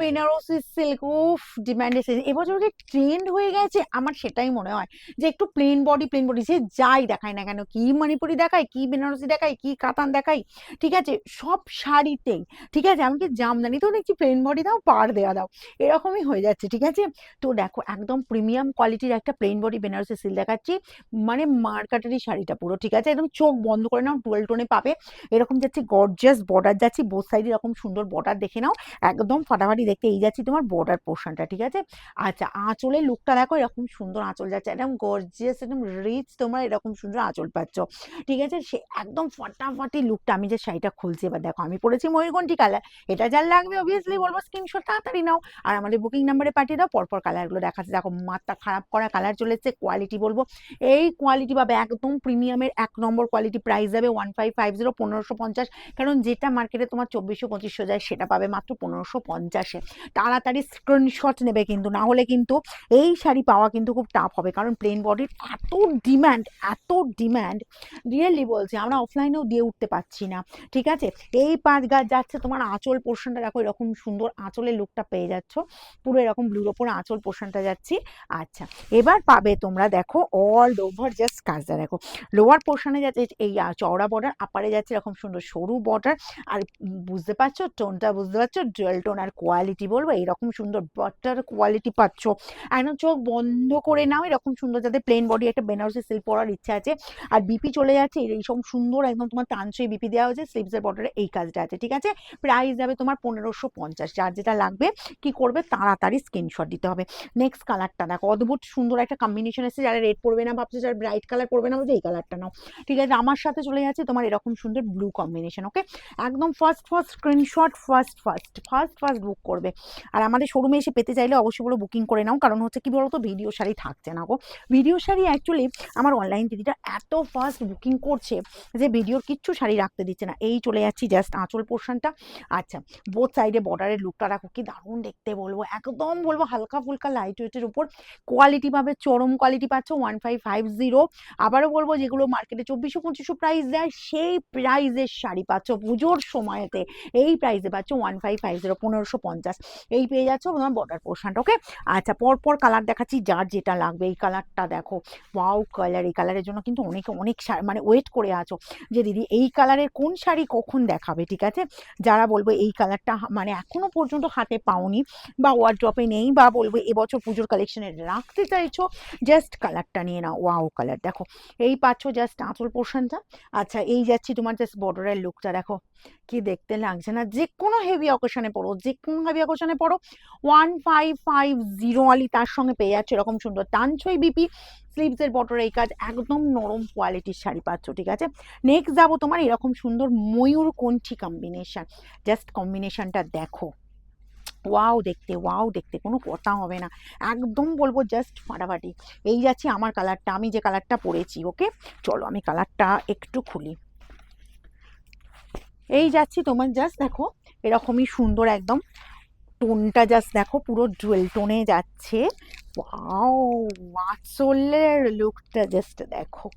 Banarasi silk উফ demand এসেছে এবছর যে ট্রেন্ড হয়ে গেছে, আমার সেটাই মনে হয় যে একটু প্লেন বডি প্লেন বডি সে যাই দেখায় না কেন, কি মণিপুরি দেখায়, কি বেনারসি দেখায়, কি কাতান দেখায়, ঠিক আছে? সব শাড়িতেই, ঠিক আছে? আমি কি জামদানি তো দেখছি প্লেন বডি দাও, পার দেওয়া দাও, এরকমই হয়ে যাচ্ছে, ঠিক আছে? তো দেখো, একদম প্রিমিয়াম কোয়ালিটির একটা প্লেন বডি বেনারসি সিল্ক দেখাচ্ছি মানে মার্কাটারি শাড়িটা পুরো, ঠিক আছে? একদম চোখ বন্ধ করে নাও টুয়েল টোনে পাবে। এরকম যাচ্ছে গর্জাস বর্ডার যাচ্ছি বোথ সাইডে এরকম সুন্দর বর্ডার দেখে নাও, একদম ফাটাফাটি দেখতে এই যাচ্ছি তোমার বর্ডার পোর্শনটা ঠিক আছে? আচ্ছা আঁচলের লুকটা দেখো, এরকম সুন্দর আঁচল যাচ্ছে, একদম গর্জিয়াস একদম রিচ তোমার এরকম সুন্দর আঁচল পাচ্ছ, ঠিক আছে? সে একদম ফটাফটি লুকটা আমি যে শাড়িটা খুলছি, এবার দেখো, আমি পরেছি ময়ূরকণ্ঠী কালার এটা যার লাগবে অবভিয়াসলি বলব স্ক্রিনশট তাড়াতাড়ি নাও, আর আমাদের বুকিং নাম্বারে পাঠিয়ে দাও, পরপর কালারগুলো দেখাচ্ছে, দেখো মাথা খারাপ করা কালার চলে কোয়ালিটি বলব, এই কোয়ালিটি পাবে একদম প্রিমিয়ামের এক নম্বর কোয়ালিটি প্রাইস যাবে ওয়ান ফাইভ ফাইভ জিরো পনেরোশো পঞ্চাশ, কারণ যেটা মার্কেটে তোমার চব্বিশশো পঁচিশশো যায়, সেটা পাবে মাত্র পনেরোশো পঞ্চাশে। তাড়াতাড়ি স্ক্রিনশট নেবে কিন্তু, না হলে কিন্তু এই শাড়ি পাওয়া কিন্তু খুব টাফ হবে। কারণ প্লেন বডির এত ডিম্যান্ড এত ডিম্যান্ড রিয়েলি বলছি, আমরা অফলাইনেও দিয়ে উঠতে পারছি না। ঠিক আছে? এই পাঁচ গাছ যাচ্ছে, তোমার আঁচল পোর্শনটা দেখো এরকম সুন্দর আঁচলের লুকটা পেয়ে যাচ্ছ। পুরো এরকম ব্লুর ওপর আঁচল পোর্শনটা যাচ্ছি। আচ্ছা এবার পাবে তোমরা দেখো অল ওভার জাস্ট কাজটা দেখো। লোয়ার পোর্শনে যাচ্ছে এই চওড়া বর্ডার আপারে যাচ্ছে এরকম সুন্দর সরু বর্ডার আর বুঝতে পারছ? টোনটা বুঝতে পারছ? ডুয়েল টোন আর কোয়ালিটি বলব? এরকম সুন্দর বাটার কোয়ালিটি পাচ্ছ। একদম চোখ বন্ধ করে নাও, এরকম সুন্দর যাতে প্লেন বডি একটা বেনারসি সিল্ক পরার ইচ্ছা আছে। আর বিপি চলে যাচ্ছে এইসব সুন্দর একদম তোমার টানসই বিপি দেওয়া হয়েছে স্লিভসের বর্ডারে এই কাজটা আছে, ঠিক আছে? প্রাইস যাবে তোমার পনেরোশো পঞ্চাশ, যার যেটা লাগবে, কি করবে? তাড়াতাড়ি স্ক্রিনশট দিতে হবে। নেক্সট কালারটা দেখো, অদ্ভুত সুন্দর একটা কম্বিনেশন এসেছে, যারা রেড পরবে না, ভাবছে যারা ব্রাইট কালার পরবে না বলছে এই কালারটা নাও। ঠিক আছে, আমার সাথে চলে যাচ্ছে তোমার এরকম সুন্দর ব্লু কম্বিনেশন ওকে একদম first first screenshot first first first first book করবে। আর আমাদের শোরুমে এসে পেতে চাইলে অবশ্যই বলে বুকিং করে নাও, কারণ হচ্ছে কি বলতো ভিডিও শাড়ি থাকছে না গো। ভিডিও শাড়ি অ্যাকচুয়ালি আমার অনলাইন দিদিটা এত ফাস্ট বুকিং করছে যে ভিডিওর কিচ্ছু শাড়ি রাখতে দিচ্ছে না। এই চলে যাচ্ছি জাস্ট আঁচল পোর্শনটা আচ্ছা বোথ সাইডে বর্ডারের লুকটা রাখো, কি দারুণ দেখতে বলব। একদম বলব হালকা ফুলকা লাইট ওয়েটের উপর। কোয়ালিটি পাবে, চরম কোয়ালিটি পাচ্ছ ওয়ান ফাইভ ফাইভ জিরো আবারও বলব যেগুলো মার্কেটে চব্বিশশো পঁচিশশো প্রাইস দেয়, সেই প্রাইজের শাড়ি পাচ্ছ পুজোর সময়তে। এই প্রাইসে পাচ্ছ ওয়ান ফাইভ ফাইভ জিরো পনেরোশো পঞ্চাশ। এই পেয়ে যাচ্ছ তোমার বর্ডার পোর্শনটা ওকে আচ্ছা পরপর কালার দেখাচ্ছি, যার যেটা লাগবে, এই কালারটা দেখো। ওয়াও কালার এই কালারের জন্য কিন্তু অনেকে, অনেক মানে ওয়েট করে আছো যে দিদি, এই কালারের কোন শাড়ি কখন দেখাবে, ঠিক আছে? যারা বলব এই কালারটা মানে এখনও পর্যন্ত হাতে পাওনি বা ওয়ার্ড্রপে নেই বা বলব এবছর পুজোর কালেকশনে রাখতে চাইছো জাস্ট কালারটা নিয়ে নাও। ওয়াও কালার দেখো। এই পাচ্ছ জাস্ট আঁচল পোর্শনটা আচ্ছা এই যাচ্ছি তোমার জাস্ট বর্ডারের লুকটা দেখো। কি দেখতে লাগছে না? যে কোনো হেভি অকেশনে পড়ো যে কোনো হেভি অকেশনে পড়ো। ওয়ান ফাইভ ফাইভ জিরো আলি তার সঙ্গে পেয়ে যাচ্ছে এরকম সুন্দর টানছই বিপি। স্লিভসের বটর এই কাজ একদম নরম কোয়ালিটির শাড়ি পাচ্ছ, ঠিক আছে? নেক্সট যাব তোমার এরকম সুন্দর ময়ূর কণ্ঠী কম্বিনেশন জাস্ট কম্বিনেশনটা দেখো। ওয়াও দেখতে ওয়াও দেখতে, কোনো কথা হবে না। একদম বলব জাস্ট ফাটাফাটি। এই যাচ্ছি আমার কালারটা আমি যে কালারটা পরেছি ওকে চলো আমি কালারটা একটু খুলি। এই যাচ্ছি তোমার জাস্ট দেখো, এরকমই সুন্দর একদম টোনটা জাস্ট দেখো পুরো জুয়েল টোনে যাচ্ছে। আঁচলের লুকটা জাস্ট দেখো।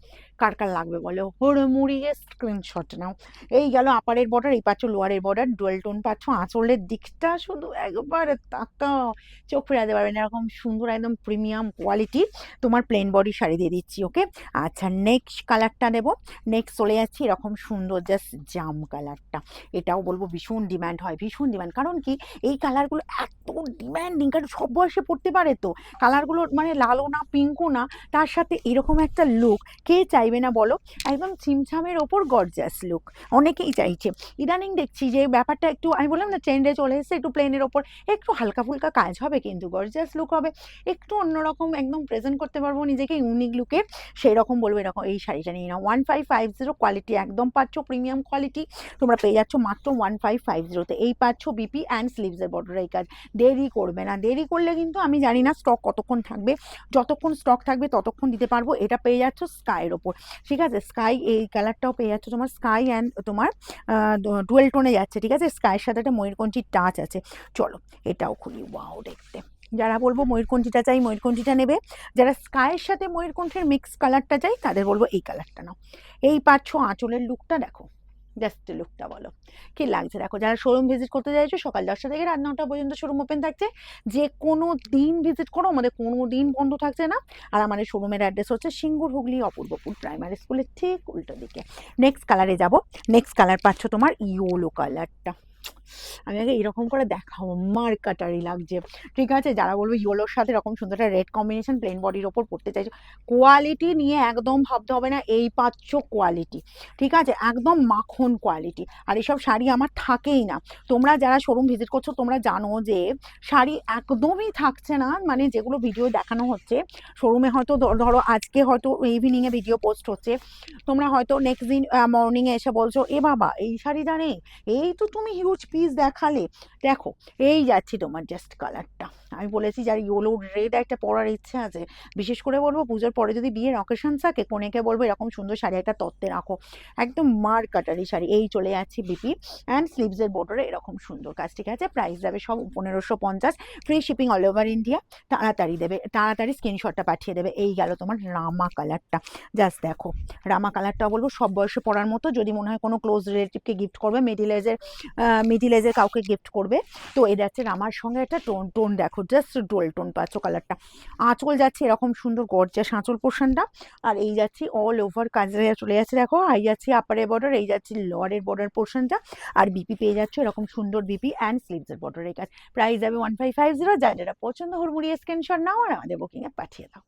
কার কার লাগবে বলো? হুড়মুড়িয়ে স্ক্রিনশট নাও। এই গেল আপারের বর্ডার এই পাচ্ছ লোয়ারের বর্ডার ডুয়েল টোন পাচ্ছ। আঁচলের দিকটা শুধু একবার তাকাও চোখ ফেরাতে পারবে না, এরকম সুন্দর একদম প্রিমিয়াম কোয়ালিটি তোমার প্লেন বডি শাড়ি দিয়ে দিচ্ছি ওকে আচ্ছা নেক্সট কালারটা দেবো নেক্সট চলে যাচ্ছি এরকম সুন্দর জাস্ট জাম কালারটা এটাও বলব ভীষণ ডিমান্ড হয়, ভীষণ ডিমান্ড কারণ কি? এই কালারগুলো এত ডিমান্ডিং কারণ সব বয়সে পড়তে পারে তো। কালারগুলো মানে লালও না পিঙ্কও না, তার সাথে এরকম একটা লুক কে চাইবে না বলো? একদম ছিমছামের ওপর গর্জাস লুক অনেকেই চাইছে। ইদানিং দেখছি যে ব্যাপারটা একটু, আমি বললাম না ট্রেন্ডে চলে এসেছে, একটু প্লেনের ওপর, একটু হালকা ফুলকা কাজ হবে কিন্তু গর্জাস লুক হবে। একটু অন্যরকম একদম প্রেজেন্ট করতে পারব নিজেকে ইউনিক লুকে সেই রকম বলব এরকম এই শাড়িটা নিয়ে নাও। One five five zero quality একদম পাচ্ছ প্রিমিয়াম কোয়ালিটি তোমরা পেয়ে যাচ্ছ মাত্র ওয়ান ফাইভ ফাইভ জিরোতে এই পাচ্ছ বিপি অ্যান্ড স্লিভসের বর্ডার এই কাজ। দেরি করবে না। দেরি করলে কিন্তু আমি জানি না স্টক কতক্ষণ থাকবে, যতক্ষণ স্টক থাকবে ততক্ষণ দিতে পারব। এটা পেয়ে যাচ্ছ স্কাইয়ের ওপর। ঠিক আছে? স্কাই এই কালারটাও পেয়ে যাচ্ছ তোমার। স্কাই অ্যান্ড তোমার ডুয়েল টোনে যাচ্ছে, ঠিক আছে? স্কাইয়ের সাথে একটা ময়ূরকঞ্চির টাচ আছে। চলো, এটাও খুলি। ওয়াও দেখতে। যারা বলব ময়ূরকণ্ঠীটা চাই ময়ূরকণ্ঠীটা নেবে। যারা স্কাইয়ের সাথে ময়ূরকণ্ঠের মিক্স কালারটা চাই, তাদের বলব এই কালারটা নাও। এই পাচ্ছ আঁচলের লুকটা দেখো। জাস্ট লুকটা বলো। কি লাগছে? দেখো, যারা শোরুম ভিজিট করতে চাইছো সকাল দশটা থেকে রাত নটা পর্যন্ত শোরুম ওপেন থাকছে। যে কোনো দিন ভিজিট করো, আমাদের কোনো দিন বন্ধ থাকছে না। আর আমাদের শোরুমের অ্যাড্রেস হচ্ছে সিঙ্গুর হুগলি অপূর্বপুর প্রাইমারি স্কুলের ঠিক উল্টো দিকে। নেক্সট কালারে যাব। নেক্সট কালার পাচ্ছ তোমার ইয়োলো কালারটা আমি আগে এরকম করে দেখাবো মার্কাটারি লাগছে। ঠিক আছে, যারা বলব ইয়োলোর সাথে এরকম সুন্দর একটা রেড কম্বিনেশন প্লেন বডির ওপর পড়তে চাইছো কোয়ালিটি নিয়ে একদম ভাবতে হবে না, এই পাচ্ছ কোয়ালিটি ঠিক আছে, একদম মাখন কোয়ালিটি আর এসব শাড়ি আমার থাকেই না। তোমরা যারা শোরুম ভিজিট করছ, তোমরা জানো যে শাড়ি একদমই থাকছে না মানে যেগুলো ভিডিও দেখানো হচ্ছে। শোরুমে হয়তো ধরো আজকে হয়তো ইভিনিংয়ে ভিডিও পোস্ট হচ্ছে। তোমরা হয়তো নেক্সট দিন মর্নিংয়ে এসে বলছো, এ বাবা, এই শাড়িটা নেই। এই তো তুমি হিউজ পিস দেখালে। দেখো, এই যাচ্ছি তোমার জাস্ট কালারটা আমি বলেছি যার ইয়েলো রেড একটা পরার ইচ্ছে আছে, বিশেষ করে বলব পুজোর পরে যদি বিয়ের অকেশন থাকে, কোনেকে বলব এরকম সুন্দর শাড়ি একটা তত্ত্বে রাখো। একদম মার কাটারি শাড়ি, এই চলে যাচ্ছি বিপি অ্যান্ড স্লিভসের বর্ডারে এরকম সুন্দর কাজ, ঠিক আছে? প্রাইস যাবে সব পনেরোশো পঞ্চাশ। Free shipping all over India তাড়াতাড়ি দেবে, তাড়াতাড়ি স্ক্রিনশটটা পাঠিয়ে দেবে। এই গেল তোমার রামা কালারটা জাস্ট দেখো, রামা কালারটা বলব সব বয়সে পরার মতো। যদি মনে হয় কোনো ক্লোজ রিলেটিভকে গিফট করবে মিডিল এজের মিডিল এজের কাউকে গিফট করবে। তো এটা যাচ্ছে রামার সঙ্গে একটা টোন টোন দেখো জাস্ট ডোল টোন পাচ্ছ কালারটা আঁচল যাচ্ছে এরকম সুন্দর গর্জাস আঁচল পোর্শনটা আর এই যাচ্ছি অল ওভার কাজে চলে যাচ্ছে দেখো, এই যাচ্ছি আপারের বর্ডার এই যাচ্ছি লোয়ারের বর্ডার পোর্শনটা আর বিপি পেয়ে যাচ্ছে এরকম সুন্দর বিপি অ্যান্ড স্লিভসের বর্ডার এই কাজ প্রাইস যাবে ওয়ান ফাইভ ফাইভ জিরো যা যেটা পছন্দ হুড়মুড়িয়ে স্ক্রিনশট নাও আর আমাদের বুকিংয়ে পাঠিয়ে দাও।